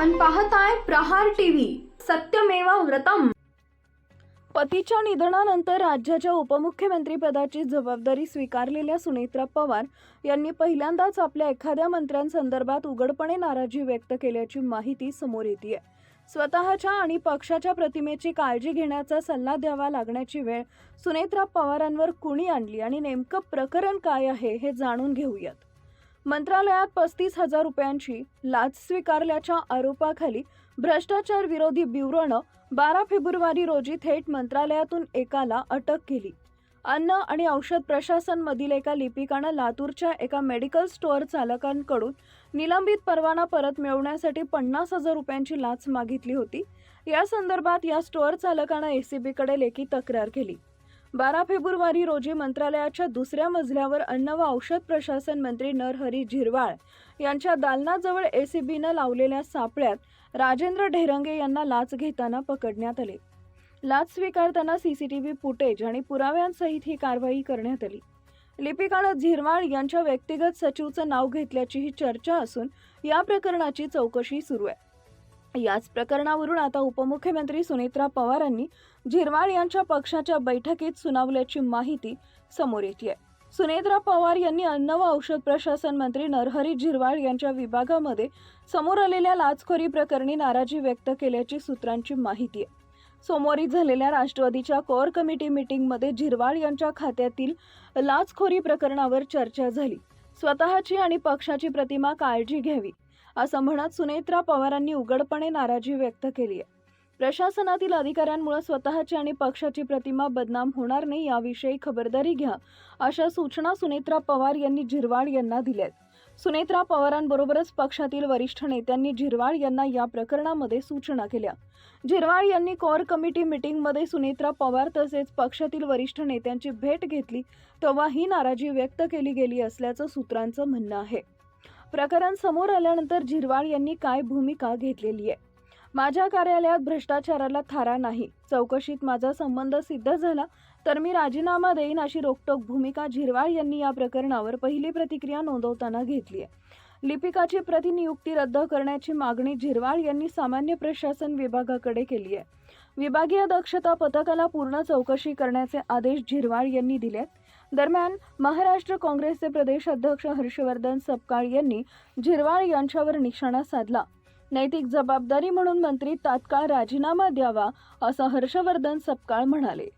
पाहताय प्रहार टीव्ही. सत्यमेवा व्रतम. पतीच्या निधनानंतर राज्याच्या उपमुख्यमंत्रीपदाची जबाबदारी स्वीकारलेल्या सुनेत्रा पवार यांनी पहिल्यांदाच आपल्या एखाद्या मंत्र्यांसंदर्भात उघडपणे नाराजी व्यक्त केल्याची माहिती समोर येते स्वतःच्या आणि पक्षाच्या प्रतिमेची काळजी घेण्याचा सल्ला द्यावा लागण्याची वेळ सुनेत्रा पवारांवर कुणी आणली आणि नेमकं प्रकरण काय आहे हे जाणून घेऊयात. मंत्रालयात पस्तीस हजार रुपयांची लाच स्वीकारल्याच्या आरोपाखाली भ्रष्टाचार विरोधी ब्युरोनं बारा फेब्रुवारी रोजी थेट मंत्रालयातून एकाला अटक केली. अन्न आणि औषध प्रशासन मधील एका लिपिकानं लातूरच्या एका मेडिकल स्टोअर चालकांकडून निलंबित परवाना परत मिळवण्यासाठी पन्नास हजार रुपयांची लाच मागितली होती. या संदर्भात या स्टोअर चालकानं एसीबीकडे लेखी तक्रार केली. बारा फेब्रुवारी रोजी मंत्रालयाच्या दुसऱ्या मजल्यावर अन्न व औषध प्रशासन मंत्री नरहरी झिरवाळ यांच्या दालनाजवळ एसीबीनं लावलेल्या सापळ्यात राजेंद्र ढेरंगे यांना लाच घेताना पकडण्यात आले. लाच स्वीकारताना सीसीटीव्ही फुटेज आणि पुराव्यांसहित ही कारवाई करण्यात आली. लिपिकानं झिरवाळ यांच्या व्यक्तिगत सचिवचं नाव घेतल्याचीही चर्चा असून या प्रकरणाची चौकशी सुरू आहे. याच प्रकरणावरून आता उपमुख्यमंत्री सुनेत्रा पवारांनी झिरवाळ यांच्या पक्षाच्या बैठकीत सुनावल्याची माहिती समोर येते सुनेत्रा पवार यांनी अन्न व औषध प्रशासन मंत्री नरहरी झिरवाळ यांच्या विभागामध्ये समोर आलेल्या लाचखोरी प्रकरणी नाराजी व्यक्त केल्याची सूत्रांची माहिती आहे. सोमवारी झालेल्या राष्ट्रवादीच्या कोर कमिटी मीटिंगमध्ये झिरवाळ यांच्या खात्यातील लाचखोरी प्रकरणावर चर्चा झाली. स्वतःची आणि पक्षाची प्रतिमा काळजी घ्यावी असं म्हणत सुनेत्रा पवारांनी उघडपणे नाराजी व्यक्त केली आहे. प्रशासनातील अधिकाऱ्यांमुळे स्वतःची आणि पक्षाची प्रतिमा बदनाम होणार नाही याविषयी खबरदारी घ्या अशा सूचना सुनेत्रा पवार यांनी झिरवाळ यांना दिल्यात सुनेत्रा पवारांबरोबरच पक्षातील वरिष्ठ नेत्यांनी झिरवाळ यांना या प्रकरणामध्ये सूचना केल्या. झिरवाळ यांनी कोर कमिटी मिटिंगमध्ये सुनेत्रा पवार तसेच पक्षातील वरिष्ठ नेत्यांची भेट घेतली तेव्हा ही नाराजी व्यक्त केली गेली असल्याचं सूत्रांचं म्हणणं आहे. प्रकरण समोर आल्यानंतर झिरवाळ यांनी काय भूमिका घेतलेली आहे? माझ्या कार्यालयात भ्रष्टाचाराला थारा नाही. चौकशीत माझा संबंध सिद्ध झाला तर मी राजीनामा देईन अशी रोखटोक भूमिका झिरवाळ यांनी या प्रकरणावर पहिली प्रतिक्रिया नोंदवताना घेतली आहे. लिपिकाची प्रतिनियुक्ती रद्द करण्याची मागणी झिरवाळ यांनी सामान्य प्रशासन विभागाकडे केली आहे. विभागीय दक्षता पथकाला पूर्ण चौकशी करण्याचे आदेश झिरवाळ यांनी दिलेत. दरम्यान महाराष्ट्र काँग्रेसचे प्रदेश अध्यक्ष हर्षवर्धन सपकाळ यांनी झिरवाळ यांच्यावर निशाणा साधला. नैतिक जबाबदारी म्हणून मंत्री तात्काळ राजीनामा द्यावा असं हर्षवर्धन सपकाळ म्हणाले.